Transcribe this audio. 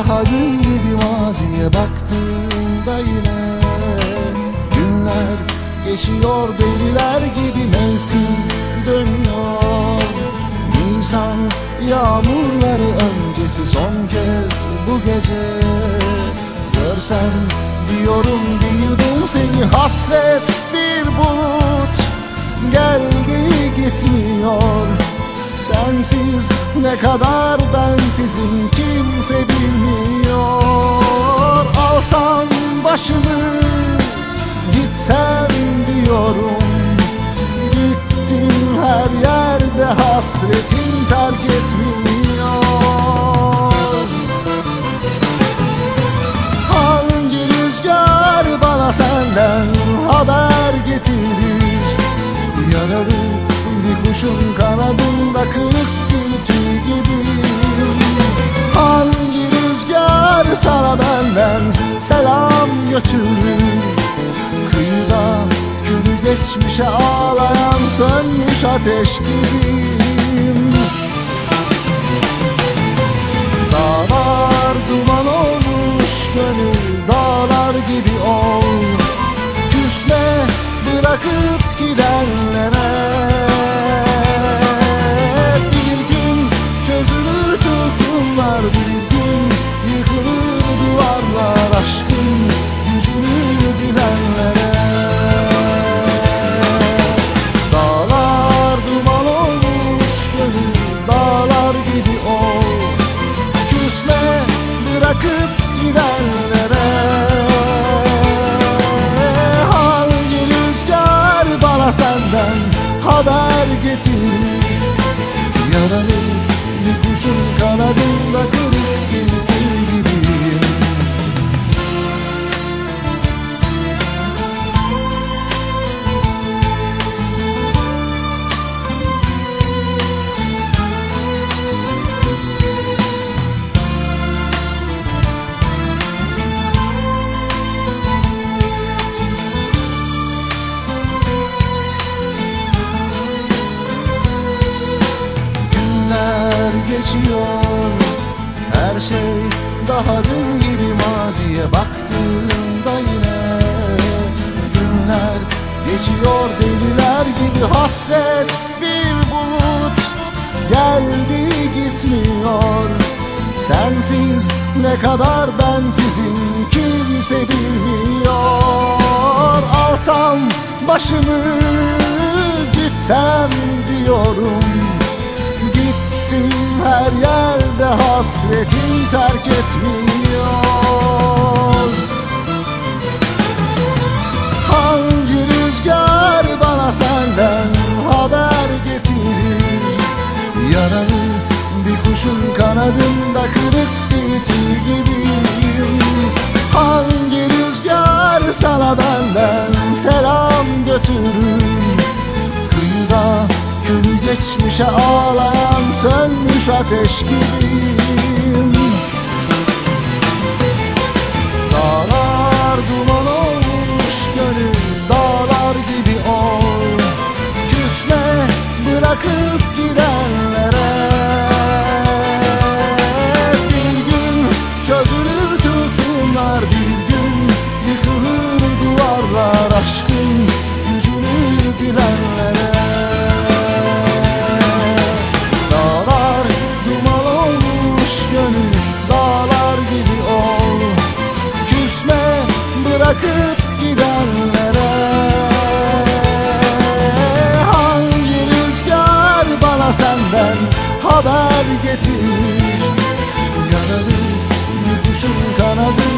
Daha dün gibi maziye baktığımda yine Günler geçiyor deliler gibi mevsim dönüyor. Nisan yağmurları öncesi son kez bu gece. Görsem diyorum bir yudum seni hasret bir bulut. Geldi gitmiyor Sensiz ne kadar bensizim kimse bilmiyor. Alsam başımı gitsem diyorum. Gittin her yerde hasretin bir kuşun kanadında kırık tüy gibi. Hangi rüzgar sana benden selam götürür? Kıyıda külü geçmişe ağlayan sönmüş ateş gibiyim Dağlar duman olmuş gönül dağlar gibi ol. Küsme bırakıp gidenlere Aşkın gücünü bilenlere. Dağlar duman olmuş gönül dağlar gibi ol. Küsme bırakıp gidenlere. Hangi rüzgar bana senden haber getirir? Yaralı bir kuşun kanadında geçiyor. Her şey daha dün gibi maziye baktığımda yine Günler geçiyor deliler gibi hasret bir bulut Geldi gitmiyor. Sensiz ne kadar bensizim kimse bilmiyor. Alsam başımı gitsem diyorum hasretin terk etmiyor. Hangi rüzgar bana senden haber getirir? Yaralı bir kuşun kanadında kırık bir tüy gibiyim. Hangi rüzgar sana benden selam götürür? Kıyıda külü geçmişe ağlayan ateş gibiyim bırakıp gidenlere. Hangi rüzgar bana senden haber getir Yaralı bir kuşun kanadı